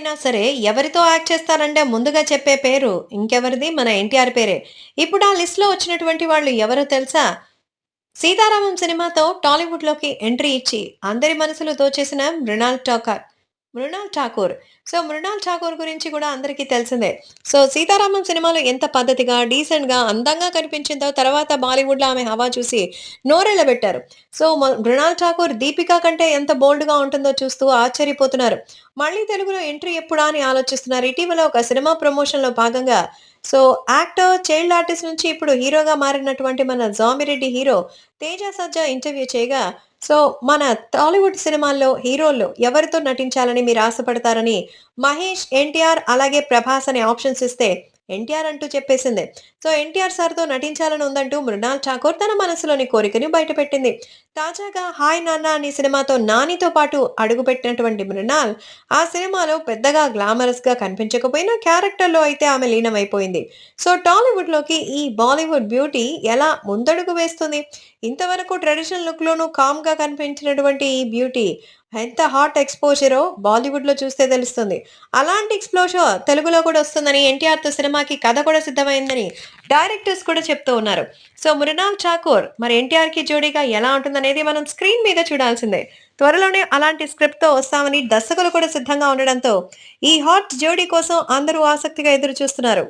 అయినా సరే ఎవరితో యాక్ట్ చేస్తారంటే ముందుగా చెప్పే పేరు ఇంకెవరిది మన ఎన్టీఆర్ పేరే. ఇప్పుడు ఆ లిస్ట్‌లో వచ్చినటువంటి వాళ్ళు ఎవరో తెలుసా? 'సీతారామం' సినిమాతో టాలీవుడ్‌లోకి ఎంట్రీ ఇచ్చి అందరి మనసులు దోచేసిన మృణాల్ ఠాకర్. మృణాల్ ఠాకూర్. సో, మృణాల్ ఠాకూర్ గురించి కూడా అందరికీ తెలిసిందే. సో, 'సీతారామం' సినిమాలో ఎంత పద్ధతిగా, డీసెంట్‌గా, అందంగా కనిపించిందో తర్వాత బాలీవుడ్‌లో ఆమె హవా చూసి నోరెళ్ళబెట్టారు. సో, మృణాల్ ఠాకూర్ 'దీపిక' కంటే ఎంత బోల్డ్‌గా ఉంటుందో చూస్తూ ఆశ్చర్యపోతున్నారు. మళ్ళీ తెలుగులో ఎంట్రీ ఎప్పుడా అని ఆలోచిస్తున్నారు. ఇటీవల ఒక సినిమా ప్రమోషన్‌లో భాగంగా సో, యాక్టర్, చైల్డ్ ఆర్టిస్ట్ నుంచి ఇప్పుడు హీరోగా మారినటువంటి మన 'జామిరెడ్డి' హీరో తేజ సజ్జా ఇంటర్వ్యూ చేయగా సో, మన టాలీవుడ్ సినిమాల్లో హీరోల్లో ఎవరితో నటించాలని మీరు ఆశపడతారని మహేష్, ఎన్టీఆర్ అలాగే ప్రభాస్ అనే ఆప్షన్స్ ఇస్తే ఎన్టీఆర్ అంటూ చెప్పేసింది. సో, ఎన్టీఆర్ సార్‌తో నటించాలని ఉందంటూ మృణాల్ ఠాకూర్ తన మనసులోని కోరికని బయటపెట్టింది. తాజాగా 'హాయ్ నాన్న' అనే సినిమాతో నానితో పాటు అడుగుపెట్టినటువంటి మృణాల్ ఆ సినిమాలో పెద్దగా గ్లామరస్‌గా కనిపించకపోయినా క్యారెక్టర్‌లో అయితే ఆమె లీనమైపోయింది. సో, టాలీవుడ్‌లోకి ఈ బాలీవుడ్ బ్యూటీ ఎలా ముందడుగు వేస్తుంది? ఇంతవరకు ట్రెడిషనల్ లుక్‌లోనూ కామ్‌గా కనిపించినటువంటి ఈ బ్యూటీ ఎంత హాట్ ఎక్స్‌పోజరో బాలీవుడ్‌లో చూస్తే తెలుస్తుంది. అలాంటి ఎక్స్‌ప్లోజర్ తెలుగులో కూడా వస్తుందని ఎన్టీఆర్‌తో సినిమాకి కథ కూడా సిద్ధమైందని డైరెక్టర్స్ కూడా చెప్తూ ఉన్నారు. సో, మృణాల్ ఠాకూర్ మరి ఎన్టీఆర్‌కి జోడీగా ఎలా ఉంటుందనేది మనం స్క్రీన్ మీద చూడాల్సిందే. త్వరలోనే అలాంటి స్క్రిప్ట్‌తో వస్తామని దర్శకులు కూడా సిద్ధంగా ఉండడంతో ఈ హాట్ జోడీ కోసం అందరూ ఆసక్తిగా ఎదురు చూస్తున్నారు.